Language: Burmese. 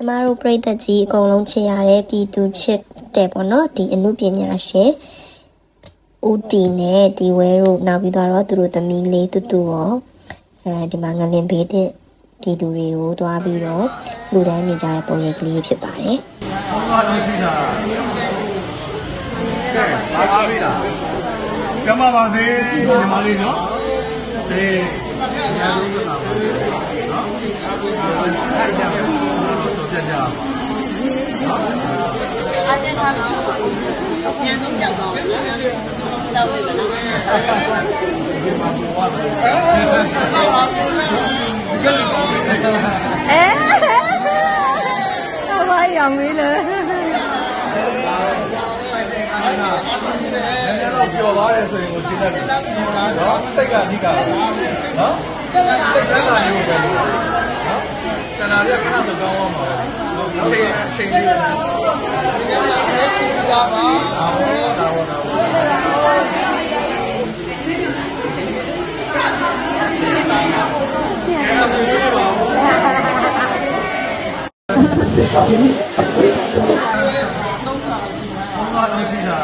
ကျမတို့ပြည်သက်ကြီးအကုန်လုံးချစ်ရတဲ့ပြည်သူချစ်တဲ့ပေါ့နော်ဒီအမှုပညာရှင်ဦးတီနဲ့ဒီဝဲတို့နောက်ပြီးတော့သူတို့သမီးလေးတူတူရောအဲဒီမှာငလင်ဘေးတဲ့ပြည်သူတွေကိုတွားပြီးတော့လူတန်းနေကြတဲ့ပုံရိပ်ကလေးဖြစ်ပါတယ်ဘာလို့ကြည့်တာကဲဘာပါပြီလားကမ္ဘာပါသေးညီမလေးနော်အေးညာလို့ကတော့နော်အဲ့ ထားတော့ညံဆုံးပြောက်တော့တော့ပြီကနော်အဲအဝါရောင်လေးလေအဲ့ဒါနည်းနည်းတော့ပျော်သွားတယ်ဆိုရင်ကိုရှင်းတတ်ပြီနော်စိတ်ကအဓိကနော်စိတ်ချမ်းသာနေလို့ပဲနော်တဏှာတွေကခဏတော့ကောင်းအောင်ပါချိန်ချိန်လေး ဒီနေ့လည်းရှိကြပါပါအာဝေါ်အာဝေါ်အာဝေါ်ဒီနေ့တော့ဒီနေ့တော့တော့တာ